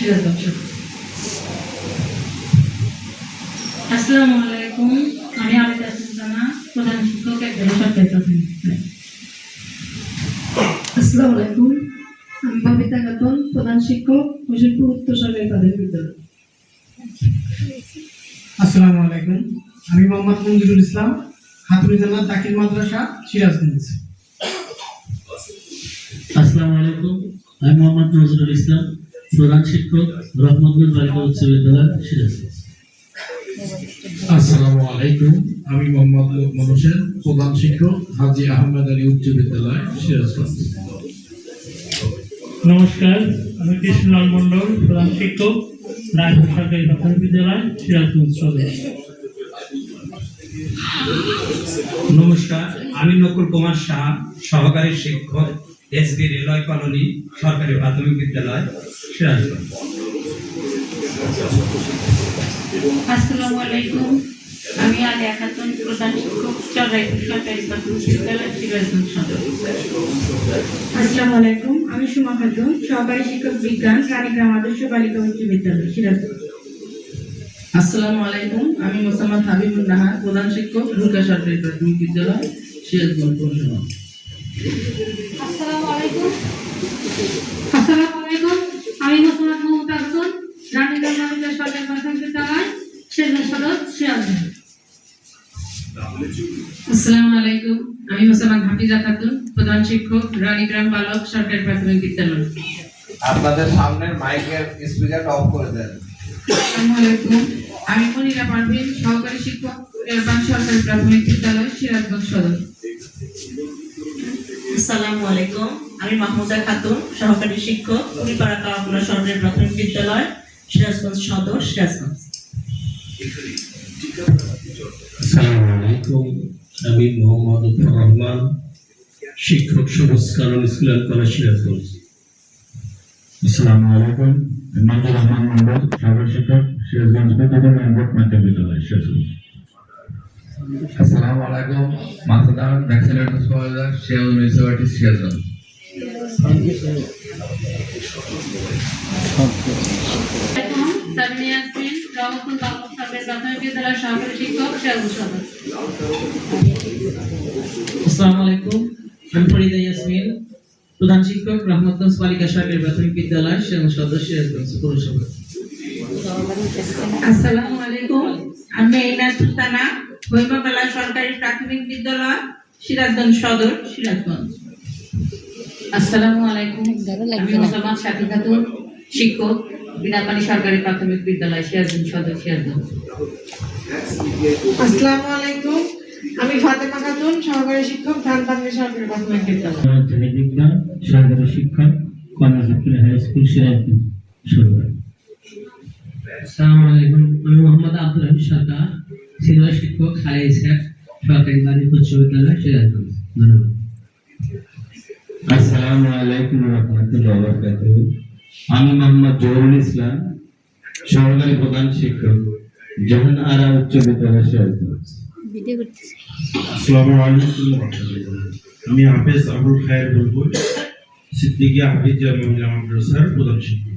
সিরাজগঞ্জ আসসালামু আলাইকুম। আমি আবিদ হাসানা প্রধান শিক্ষক একজন সরকারি প্রাথমিক বিদ্যালয়। আসসালামু আলাইকুম। আমি ববিতা খাতুন প্রধান শিক্ষক হোসেনপুর উত্তর সরকারি প্রাথমিক বিদ্যালয়। আসসালামু আলাইকুম। আমি মোহাম্মদ মঞ্জুরুল ইসলাম খাতুন জান্নাত দাখিল মাদ্রাসা সিরাজগঞ্জ। আসসালামু আলাইকুম। আমি মোহাম্মদ নজরুল ইসলাম প্রধান শিক্ষক রহমতগঞ্জ বালিকা উচ্চ বিদ্যালয় সিরাজগঞ্জ আসসালামু আলাইকুম আমি মোহাম্মদ লোকমান হোসেন প্রধান শিক্ষক হাজী আহমেদ আলী উচ্চ বিদ্যালয় সিরাজগঞ্জ নমস্কার আমি কৃষ্ণলাল মন্ডল প্রধান শিক্ষক রায়পুর সরকারি প্রাথমিক বিদ্যালয় সিরাজগঞ্জ সদর নমস্কার আমি নকুল কুমার শাহ সহকারী শিক্ষক এসবি রেলওয়ে কলোনি সরকারি প্রাথমিক বিদ্যালয়। আসসালামু আলাইকুম। আমি খাতুন প্রধান শিক্ষক সরকারি প্রাথমিক বিদ্যালয় সিরাজগঞ্জ সদর। আসসালামু আলাইকুম আমি সুমা খাতুন সহকারী শিক্ষক বিজ্ঞান রানীগ্রাম আদর্শ বালিকা উচ্চ বিদ্যালয় সিরাজগঞ্জ। আসসালামু আলাইকুম আমি মোসাম্মদ হাবিবুর নাহার প্রধান শিক্ষক ঢুকা সরকারি প্রাথমিক বিদ্যালয় সিরাজগঞ্জ পৌরসভা। আসসালামু আলাইকুম। আসসালামু আমি মোহাম্মদ মমতা খাতুন রানীগঞ্জ বালিকা সরকারি প্রাথমিক বিদ্যালয় শেরগঞ্জ সদর সিরাজগঞ্জ আসসালামু আলাইকুম আমি মোসাম্মদ হাফিজা খাতুন প্রধান শিক্ষক রানীগ্রাম বালক সরকারি প্রাথমিক বিদ্যালয়। আপনাদের সামনের মাইকের স্পিকারটা অফ করে দেন। আসসালামু আলাইকুম আমি মনিরা পারভিন সহকারী শিক্ষক এরবান সরকারি প্রাথমিক বিদ্যালয় সিরাজগঞ্জ সদর। আসসালামু আলাইকুম। আমি মাহমুদা খাতুন সহকারী শিক্ষক কুড়িপাড়া কাওয়াকুলা সরকারি প্রাথমিক বিদ্যালয় সিরাজগঞ্জ সদর সিরাজগঞ্জ। আসসালামু আলাইকুম। আমি মোহাম্মদ উফর রহমান শিক্ষক সবুজ কারণ স্কুল অ্যান্ড কলেজ সিরাজগঞ্জ। আসসালামু আলাইকুম। মঞ্জুর রহমান মন্ডল সরকারি শিক্ষক সিরাজগঞ্জ বিদ্যালয় মাধ্যমিক বিদ্যালয় সিরাজগঞ্জ। আসসালামু আলাইকুম। মাসুদা ম্যাক্সিলার সুপারভাইজার শেয়ার মিউনিসিপালিটি সিরাজগঞ্জ আসসালামু আলাইকুম। আমি ফরিদা ইয়াসমিন প্রধান শিক্ষক রহমতগঞ্জ বালিকা সরকারি প্রাথমিক বিদ্যালয় সিরাজগঞ্জ সদর সিরাজগঞ্জ পৌরসভা আসসালামু আলাইকুম। আমি ইনাত সুলতানা। হৈমাবেলা সরকারি প্রাথমিক বিদ্যালয় সিরাজগঞ্জ সদর সিরাজগঞ্জ। আসসালামু আলাইকুম। আমি মোসাম্মদ সাথী খাতুন শিক্ষক বিনাপানি সরকারি প্রাথমিক বিদ্যালয় সিরাজগঞ্জ সদর সিরাজগঞ্জ। আসসালামু আলাইকুম। আমি ফাতেমা খাতুন সহকারী শিক্ষক ধানবান্ধি সরকারি প্রাথমিক বিদ্যালয়। বিজ্ঞান সরকারি শিক্ষক কর্ণজাপুর হাই স্কুল সিরাজগঞ্জ সদর আসসালামু আলাইকুম। আমি মোহাম্মদ আব্দুল হামিদ সরকার। সিনিয়র শিক্ষক হাই স্যার সরকারি বালিকা উচ্চ বিদ্যালয় সিরাজগঞ্জ ধন্যবাদ। আসসালামু আলাইকুম রহমতুল্লাহ বারাকাতুহ। আমি মোহাম্মদ জহুরুল ইসলাম সহকারী প্রধান শিক্ষক জাহান আরা উচ্চ বিদ্যালয় সিরাজগঞ্জ ভিডিও করতেছি। আসসালামু আলাইকুম রাহমাতুল্লাহ আমি হাফেজ আবুল খায়ের বুলবুল সিদ্দিকিয়া হাফিজিয়া মহিলা মাদ্রাসার প্রধান শিক্ষক।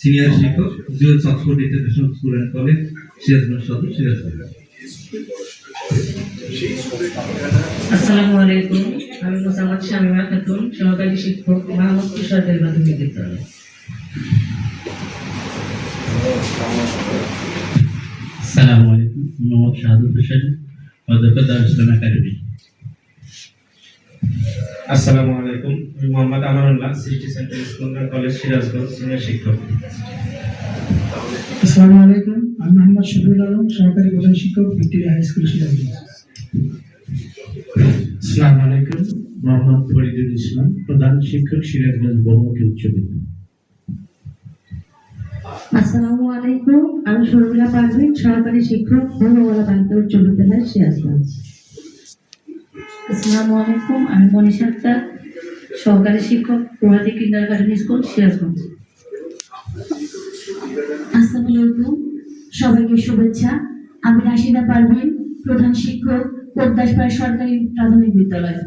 সিনিয়র শিক্ষক jewels Oxford international school and college Sirajganj সদর সিরাজগঞ্জ আসসালামু আলাইকুম। আমি মোসাম্মদ শামিমা খাতুন সহকারী শিক্ষক মাহমুদপুর সরকারি প্রাথমিক বিদ্যালয়। আসসালামু আলাইকুম। মোহাম্মদ শাহাদুল হোসেন অধ্যক্ষ দারুল ইসলাম একাডেমি। আসসালামু আলাইকুম। আমি Mohammad Amanullah city centre school college Sirajganj senior শিক্ষক। আসসালামু আলাইকুম আমি মোহাম্মদ শফিউল আলম সহকারী প্রধান শিক্ষক ভিক্টোরিয়া হাই স্কুল সিরাজগঞ্জ। আসসালামু আলাইকুম মোহাম্মদ ফরিদুল ইসলাম প্রধান শিক্ষক সিরাজগঞ্জ বহুমুখী উচ্চ বিদ্যালয়। আসসালামু আলাইকুম আমি শর্মিলা পারভিন সহকারী শিক্ষক ভোরওয়ালা বালিকা উচ্চ বিদ্যালয় সিরাজগঞ্জ। আসসালামু আলাইকুম, আমি মনীষা আক্তার, সহকারী শিক্ষক, প্রভাতী কিন্ডার গার্ডেন স্কুল সিরাজগঞ্জ। আসসালামু আলাইকুম, সবাইকে শুভেচ্ছা। আমি রাশিদা পারভিন, প্রধান শিক্ষক, পদ্মাসপাড়া সরকারি প্রাথমিক বিদ্যালয়।